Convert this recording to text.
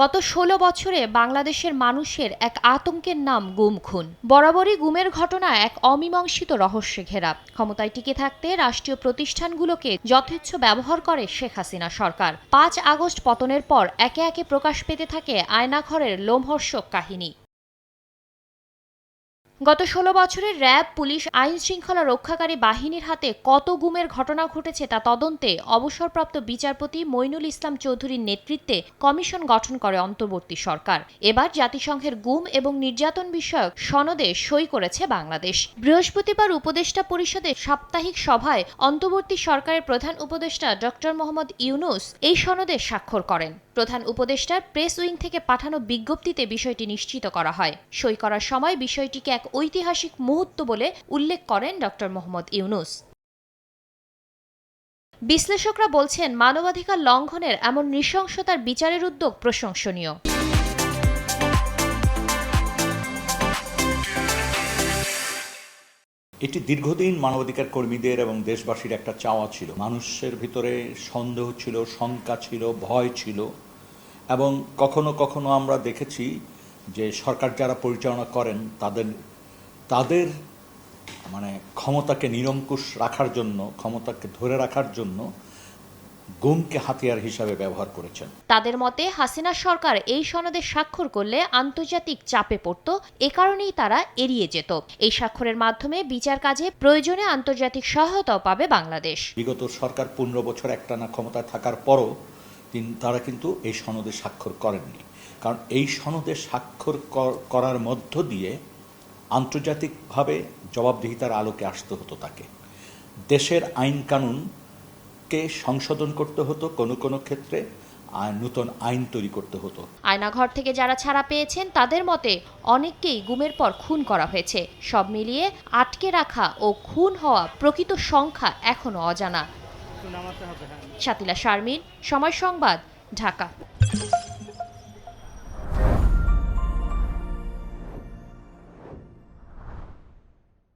গত ষোলো বছরে বাংলাদেশের মানুষের এক আতঙ্কের নাম গুম খুন। বরাবরই গুমের ঘটনা এক অমীমাংসিত রহস্যে ঘেরা। ক্ষমতায় টিকে থাকতে রাষ্ট্রীয় প্রতিষ্ঠানগুলোকে যথেচ্ছ ব্যবহার করে শেখ হাসিনা সরকার। পাঁচ আগস্ট পতনের পর একে একে প্রকাশ পেতে থাকে আয়নাঘরের লোমহর্ষক কাহিনী। গত ষোলো বছরের র্যাব, পুলিশ আইন শৃঙ্খলা রক্ষাকারী বাহিনীর হাতে কত গুমের ঘটনা ঘটেছে তা তদন্তে অবসরপ্রাপ্ত বিচারপতি মইনুল ইসলাম চৌধুরীর নেতৃত্বে কমিশন গঠন করে অন্তর্বর্তী সরকার। এবার জাতিসংঘের গুম এবং নির্যাতন বিষয়ক সনদে সই করেছে বাংলাদেশ। বৃহস্পতিবার উপদেষ্টা পরিষদের সাপ্তাহিক সভায় অন্তর্বর্তী সরকারের প্রধান উপদেষ্টা ডক্টর মোহাম্মদ ইউনুস এই সনদে স্বাক্ষর করেন। প্রধান উপদেষ্টার প্রেস উইং থেকে পাঠানো বিজ্ঞপ্তিতে বিষয়টি নিশ্চিত করা হয়। সই করার সময় বিষয়টিকে এক ঐতিহাসিক মুহূর্ত বলে উল্লেখ করেন ড. মোহাম্মদ ইউনুস। বিশ্লেষকরা বলছেন, মানবাধিকার লঙ্ঘনের এমন নৃশংসতার বিচারের উদ্যোগ প্রশংসনীয়। এটি দীর্ঘদিন মানবাধিকার কর্মীদের এবং দেশবাসীর একটা চাওয়া ছিল। মানুষের ভিতরে সন্দেহ ছিল, শঙ্কা ছিল, ভয় ছিল এবং কখনো কখনো আমরা দেখেছি যে সরকার যারা পরিচালনা করেন, তাদের তাদের মানে ক্ষমতাকে নিরঙ্কুশ রাখার জন্য, ক্ষমতাকে ধরে রাখার জন্য গুমকে হাতিয়ার হিসাবে ব্যবহার করেছেন। তাদের মতে হাসিনা সরকার এই সনদে স্বাক্ষর করলে আন্তর্জাতিক চাপে পড়ত এ কারণেই তারা এড়িয়ে যেত। এই স্বাক্ষরের মাধ্যমে বিচার কাজে প্রয়োজনে আন্তর্জাতিক সহায়তাও পাবে বাংলাদেশ। বিগত সরকার পনেরো বছর একটানা ক্ষমতায় থাকার পরও তারা কিন্তু এই সনদে স্বাক্ষর করেননি। কারণ এই সনদে স্বাক্ষর করার মধ্য দিয়ে আন্তর্জাতিকভাবে জবাবদিহিতার আলোকে আসতে হতো তাকে। দেশের আইন কানুনকে সংশোধন করতে হতো কোনো কোনো ক্ষেত্রে আর নতুন আইন তৈরি করতে হতো। আয়নাঘর থেকে যারা ছাড়া পেয়েছেন তাদের মতে অনেককেই গুমের পর খুন করা হয়েছে। সব মিলিয়ে আটকে রাখা ও খুন হওয়া প্রকৃত সংখ্যা এখনও অজানা। শাতিলা শারমিন সময় সংবাদ ঢাকা।